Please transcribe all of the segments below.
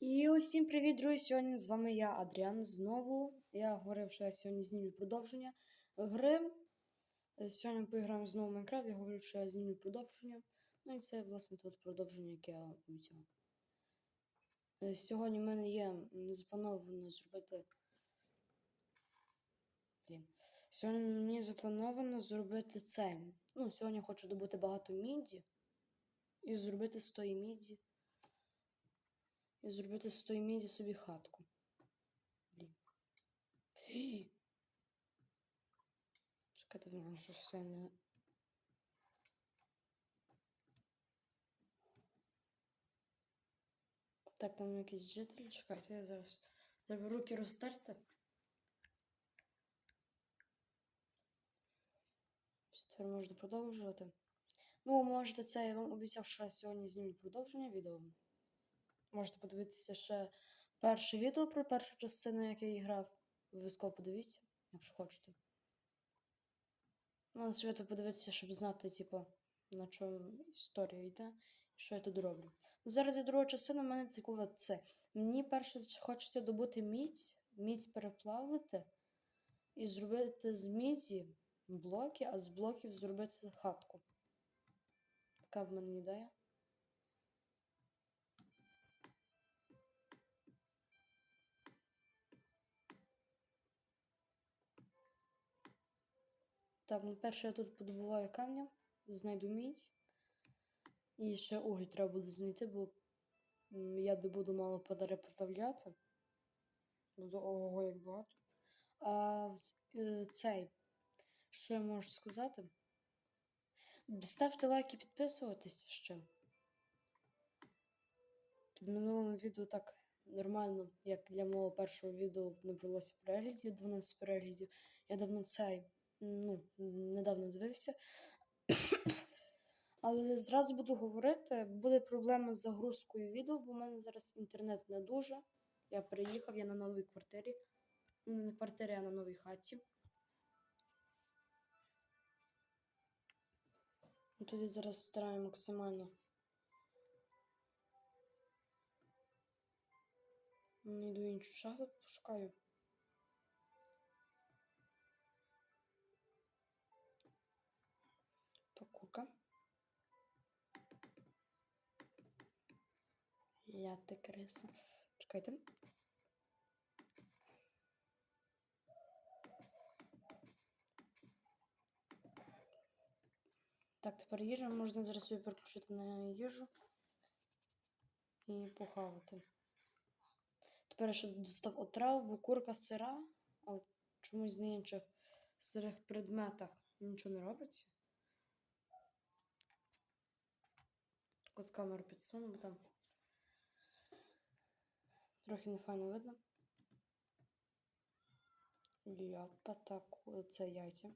І усім привіт, друзі! Сьогодні з вами я, Адріан. Знову. Я говорив, що я сьогодні знімлю продовження гри. Е, Сьогодні поіграємо знову в Майнкрафт. Я говорив, що я знімлю продовження. Ну і це, власне, тут продовження, яке я обіцяв. Е, Сьогодні в мене є заплановано зробити. Блін. Сьогодні мені заплановано зробити це. Ну, сьогодні хочу добути багато міді. І зробити 100 міді. І зробити з тої міді собі хатку. Блін. Чекайте, в мене щось все не. Так, там якийсь житель. Чекайте, я зараз. Треба руки розтерти. Тепер можна продовжувати. Ну, можете це, я вам обіцяв, що я сьогодні зніму продовження відео. Можете подивитися ще перше відео про першу частину, яке я грав. Обов'язково подивіться, якщо хочете. Ну, свято подивитися, щоб знати, типу, на чому історія йде і що я тут роблю. Ну, зараз я друга частина, в мене таке це. Мені перше хочеться добути мідь, мідь переплавити і зробити з міді блоки, а з блоків зробити хатку. Така в мене ідея. Так, ну перше я тут подобуваю камня, знайду мідь. І ще уголь треба буде знайти, бо я де буду мало переплавляти. Буду ого як багато. А е, цей, що я можу сказати? Ставте лайк і підписуватись ще. Під минулим відео так нормально, як для мого першого відео набралося переглядів, 12 переглядів. Я давно цей, ну, недавно дивився. Але зразу буду говорити, буде проблема з загрузкою відео, бо в мене зараз інтернет не дуже. Я переїхав, я на новій квартирі. Ну, не квартирі, а на новій хаті. Ну, Тут я зараз стараю максимально. Йду іншу шахту, пошукаю. Ляти криса. Чекайте. Так, тепер їжа. Можна зараз собі переключити на їжу і похавати. Тепер я ще достав отрав, бо курка сира, але чомусь на інших сирих предметах нічого не робиться. От камеру підсуну, бо там трохи не файно видно. Ляпа, так, це яйця.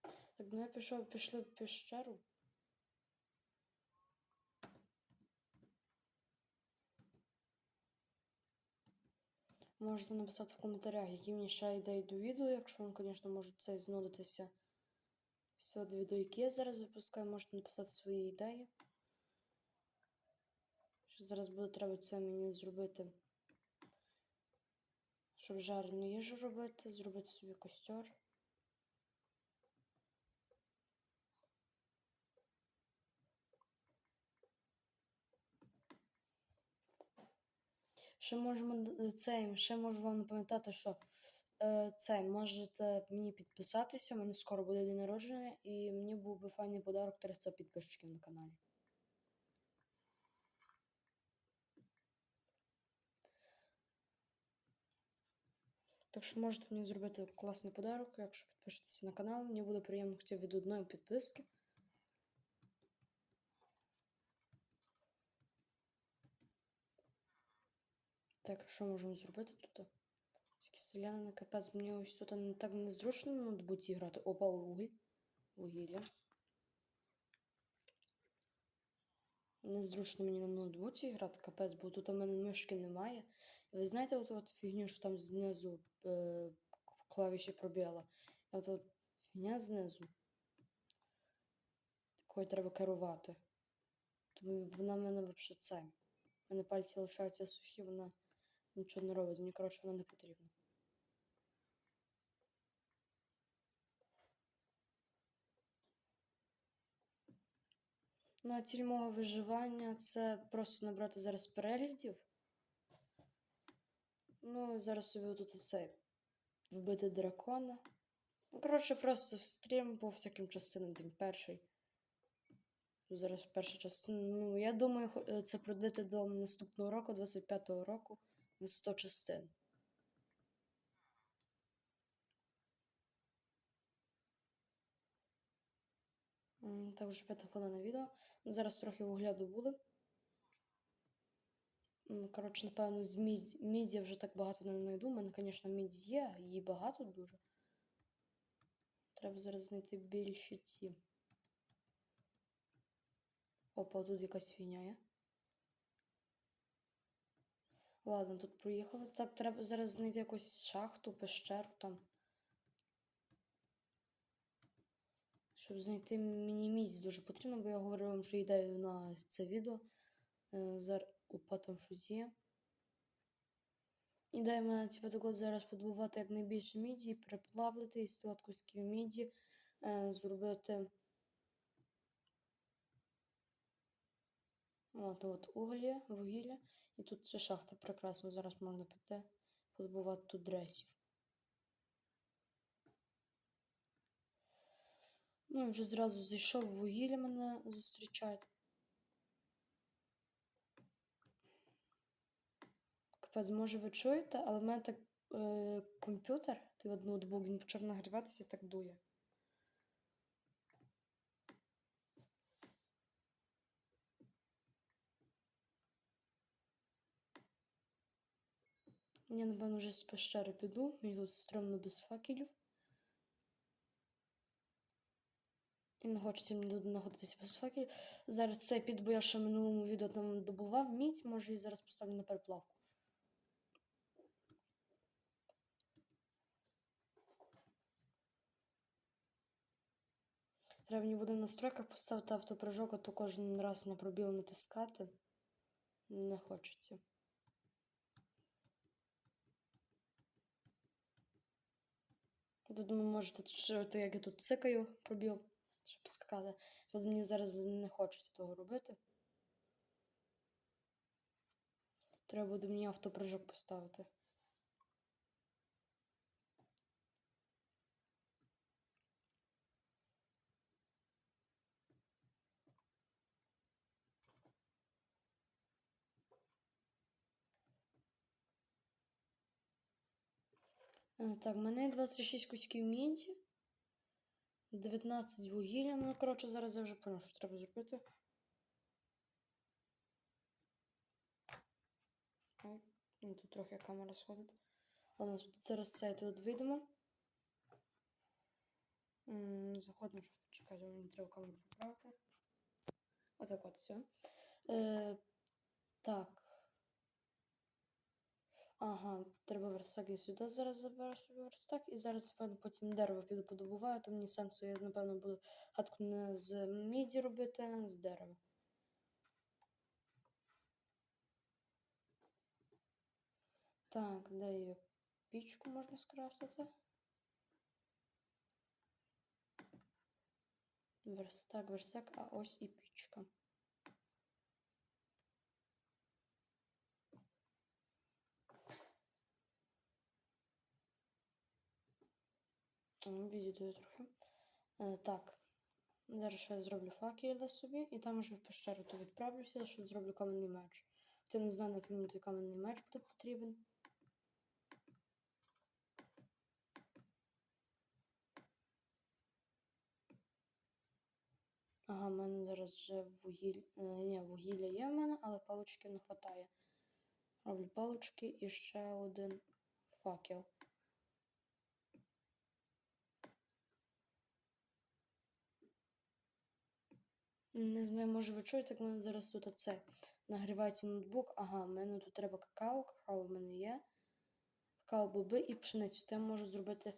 Так, ну я пішов, пішли в пещеру. Можете написати в коментарях, які мені ще ідеї до відео, якщо вам, звісно, може це знудитися. Все, до відео, які я зараз випускаю, можете написати свої ідеї. Зараз буде треба це мені зробити. Щоб жарену їжу робити, зробити собі костер. Ще можемо цей, ще можу вам напам'ятати, що е, цей можете мені підписатися. У мене скоро буде день народження, і мені був би файний подарок 300 підписчиків на каналі. Так що можете мені зробити класний подарок, якщо підпишетеся на канал. Мені буде приємно хоча від одної підписки. Так, що можемо зробити тут? Тільки селянина, капець, мені ось тут не так незручно на ноутбуці грати. Опа, уголь. Вугілля. Незручно мені на ноутбуці грати, капець, бо тут у мене мишки немає. Ви знаєте, от, от фігню, що там знизу е, клавіші пробіла. От от фігня знизу. Такою треба керувати. Тому вона в мене взагалі це. У мене пальці лишаються сухі, вона нічого не робить. Мені, коротше, вона не потрібна. Ну, а ціль мого виживання це просто набрати зараз переглядів. Ну, зараз собі тут цей вбити дракона. Ну, коротше, просто стрім по всяким частинам, день перший. Зараз перша частина. Ну, я думаю, е, це пройдете до наступного року, 25-го року, на 100 частин. Так, вже п'ята хвилина відео. Ну, Зараз трохи вугля добули. Коротше, напевно, з мідь... міді я вже так багато не знайду. У мене, звісно, мідь є, її багато дуже. Треба зараз знайти більші ці. Опа, тут якась фігня є. Ладно, тут проїхали. Так, треба зараз знайти якусь шахту, пещеру там. Щоб знайти мені місць дуже потрібно, бо я говорю вам, що ідею на це відео. Е, Зараз щось є. Ідея в мене типу, так зараз подобувати якнайбільше міді, переплавити із от кусків міді, е, зробити. От, от угілля, вугілля. І тут ще шахта прекрасно. Зараз можна піти подобувати тут дресів. Ну, і вже зразу зайшов вугілля мене зустрічають. Капець, може ви чуєте, але в мене так е, комп'ютер, ти от ноутбук, він почав нагріватися і так дує. Я, напевно, вже з пещери піду. Мені тут стрьомно без факелів. І не хочеться мені тут без факелів. Зараз це під, бо я ще в минулому відео там добував мідь, може і зараз поставлю на переплавку. Треба мені буде в настройках поставити автопрыжок, а то кожен раз на пробіл натискати. Не хочеться. Тут ви можете чути, як я тут цикаю пробіл, щоб скакати. Тут мені зараз не хочеться того робити. Треба буде мені автопрыжок поставити. Так, в мене 26 кусків міді, 19 вугілля. Ну, коротше, зараз я вже поняв, що треба зробити. Ну, тут трохи камера сходить. Ладно, зараз це тут вийдемо. Заходимо, щоб чекати, мені треба камеру поправити. Отак от, все. Е, так. Ага, треба верстак і сюди зараз заберу верстак. І зараз, напевно, потім дерево піду подобуваю, то мені сенсу, я, напевно, буду хатку не з міді робити, а з дерева. Так, де є пічку можна скрафтити? Верстак, верстак, а ось і пічка. Відійду трохи. Е, так. Зараз ще зроблю факел собі, і там вже в пещеру то відправлюся, що зроблю каменний меч. Хоча не знаю, на фільмі той каменний меч буде потрібен. Ага, в мене зараз вже вугілля. Ні, вугілля є в мене, але палочки не вистачає. Роблю палочки і ще один факел. Не знаю, може ви чуєте, як в мене зараз тут оце. Нагрівається ноутбук. Ага, в мене тут треба какао, какао в мене є. Какао, боби і пшеницю. Та я можу зробити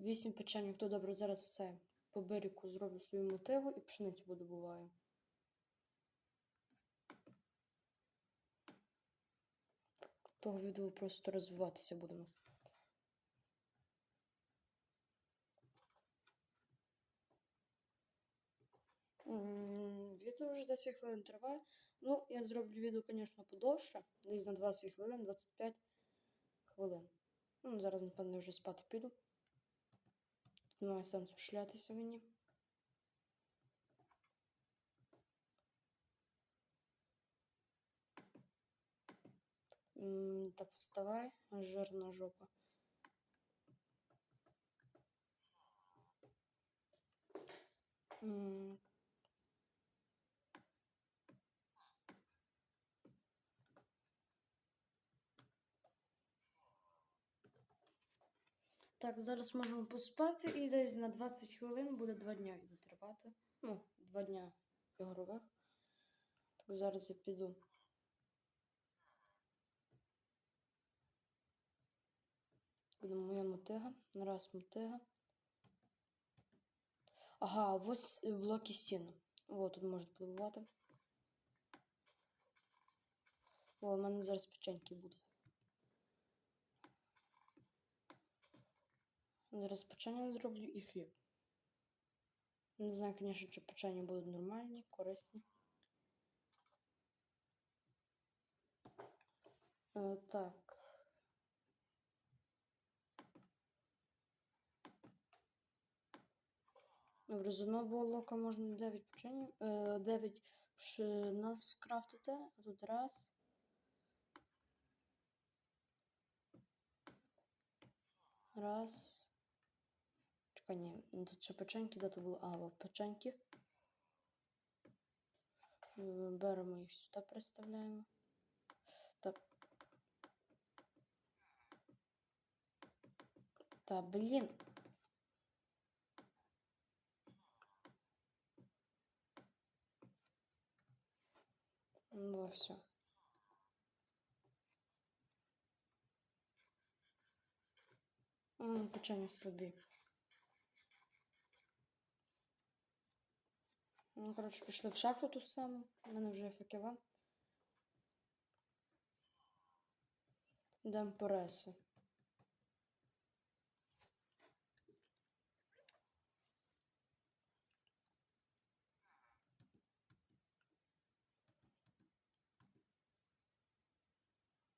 8 печень. То добре, зараз все. По берегу зроблю свою мотиву і пшеницю видобуваю. Того відео просто розвиватися будемо. Відео вже 10 хвилин триває. Ну, я зроблю відео, звісно, подовше. Десь на 20 хвилин, 25 хвилин. Ну, зараз, напевно, вже спати піду. Тут немає сенсу шлятися мені. Так, вставай, жирна жопа. Так, зараз можемо поспати і десь на 20 хвилин буде 2 дня відео тривати. Ну, 2 дня ігрових. Так, зараз я піду. Буде моя мотига. Раз мотига. Ага, ось блоки стіни. О, тут можна побувати. О, у мене зараз печеньки будуть. Зараз печення зроблю і хліб. Не знаю, звісно, чи печення будуть нормальні, корисні. Е, так. Добре, з одного блока можна 9 печень, е, 9 пшена скрафтити, а тут раз. Раз. Чекай, ні, ну тут ще печеньки, де то було? А, о, печеньки. Е, Беремо їх сюди, приставляємо. Так. Та, блін. Ну, все. Печення слабі. Ну, коротше, пішли в шахту ту саму. У мене вже є факела. Йдемо по реси.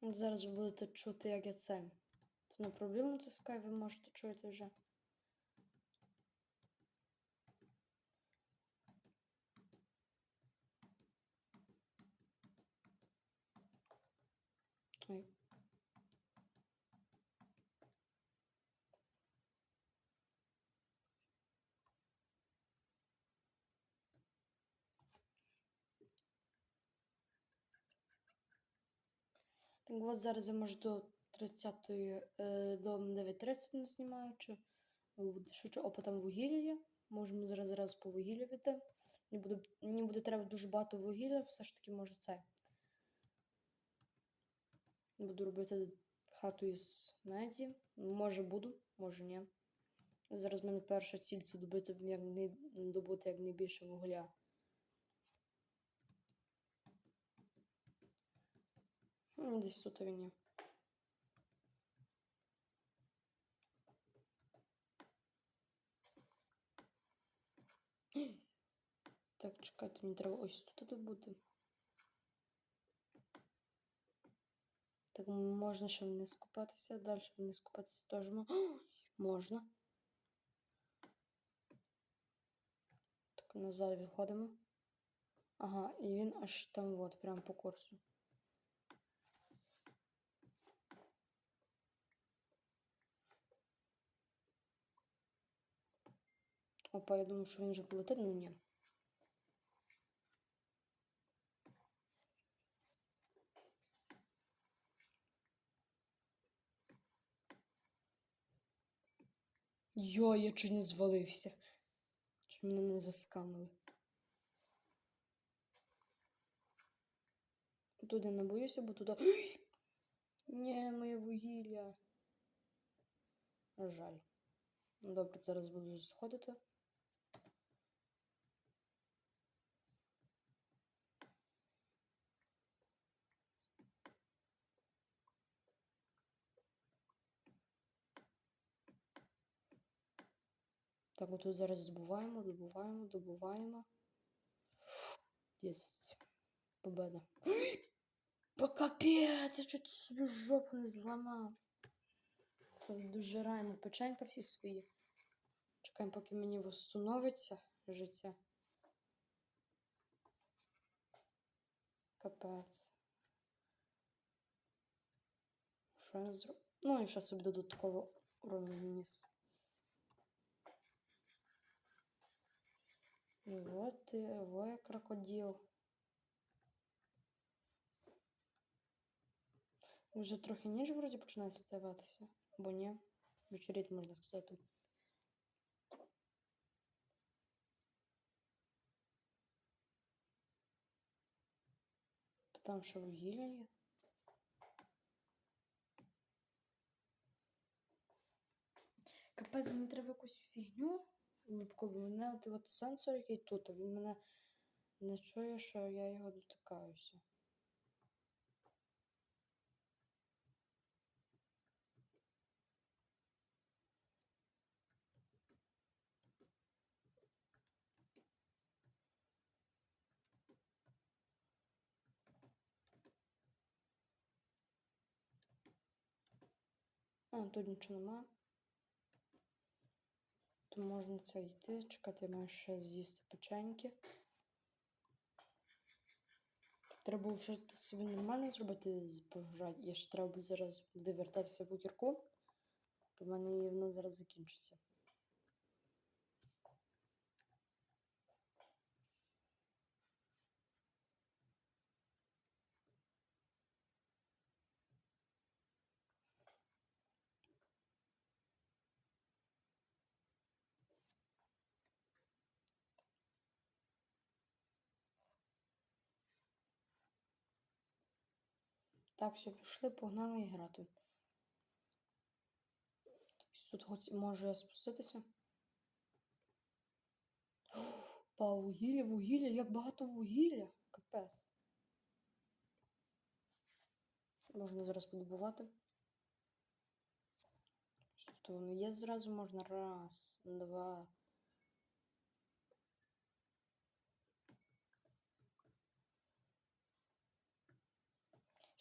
Зараз ви будете чути, як я це. То на пробіл натискаю, ви можете чути вже. Ой. Так от зараз я можу до 30-ї, е, до 9.30 не знімаю, чи швидше опитом вугілля. Можемо зараз зараз по вугіллю йти. Мені буде, мені буде треба дуже багато вугілля, все ж таки може це. Буду робити хату із меді. Може буду, може ні. Зараз в мене перша ціль це добити як не, добути якнайбільше вугля. Десь тут він є. Так, чекайте, мені треба ось тут добути. Так, можна ще вниз купатися, далі вниз купатися теж можна. Так, назад виходимо. Ага, і він аж там от, прямо по курсу. Опа, я думаю, що він вже полетить, ну ні. Йо, я чуть не звалився. Чи мене не заскамили. Туди не боюся, бо туди. Ні, моє вугілля. Жаль. Ну, Добре, зараз буду сходити. Так, отут зараз добуваємо, добуваємо, добуваємо. Єсть. Победа. По капець, я чуть собі жопу не зламав. Дожираємо печенька всі свої. Чекаємо, поки мені восстановиться життя. Капець. Що я зроб... Ну і ще собі додатково урону вніс. І от і крокодил. Вже трохи ніж вроді починає ставатися, або ні. Вечеріть, можна сказати. Та Там що вугілля є? Капець, мені треба якусь фігню липкову. Мене от, от сенсор, який тут, а він мене не чує, що я його дотикаюся. А, тут нічого нема. То можна це йти, чекати, я маю ще з'їсти печеньки. Треба було щось собі нормально зробити, з- пограти. Я ще треба буде зараз буде вертатися в букірку. То в мене вона зараз закінчиться. Так, все, пішли, погнали і грати. Тут хоч може спуститися. Па, вугілля, вугілля, як багато вугілля. Капець. Можна зараз подобувати. Тут воно є зразу можна раз, два.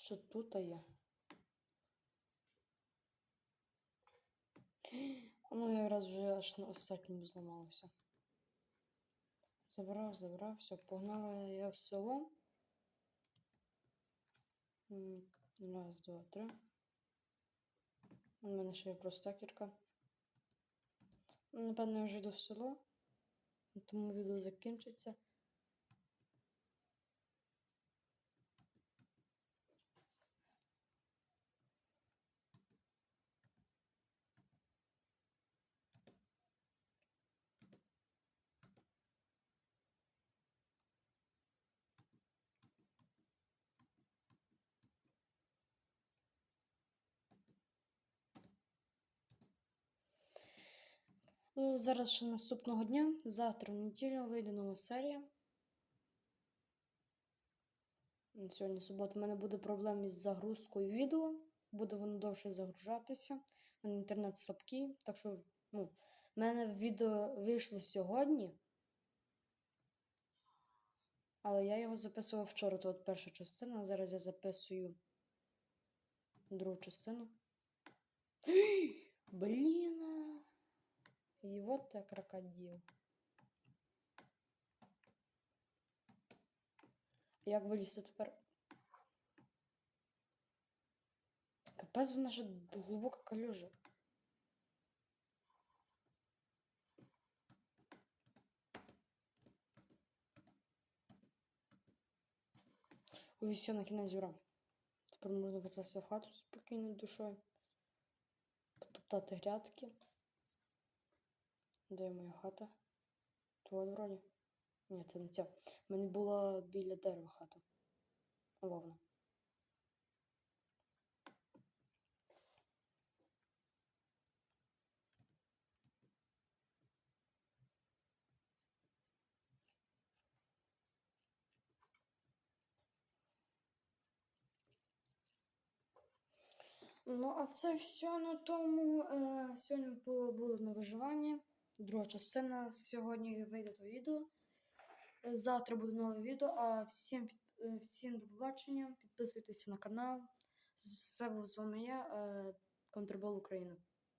Що тут є? Ну, якраз вже аж на останньому зламалося. Забрав, забрав, все, погнали я в село. Раз, два, три. У мене ще є проста кірка. Напевно, я вже йду в село. Тому відео закінчиться. Ну, зараз ще наступного дня. Завтра в неділю вийде нова серія. Сьогодні субота. У мене буде проблем із загрузкою відео. Буде воно довше загружатися. У мене інтернет слабкий. Так що, ну, в мене відео вийшло сьогодні. Але я його записував вчора. Це от перша частина. Зараз я записую другу частину. Так крокодил. Як вилізти тепер? Капець вона ж глибока калюжа. Ой, все, на кінець ура. Тепер можна вертатися в хату з спокійною душою. Потоптати грядки. Де моя хата? Тут вроді. Ні, це не ця. У мене була біля дерева хата. Вовна. Ну, а це все на тому. Е, сьогодні ми були на виживанні. Друга частина сьогодні вийде то відео. Е, Завтра буде нове відео. А всім, е, всім до побачення. Підписуйтесь на канал. Це був з вами я, е, Контрбол Україна.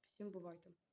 Всім бувайте.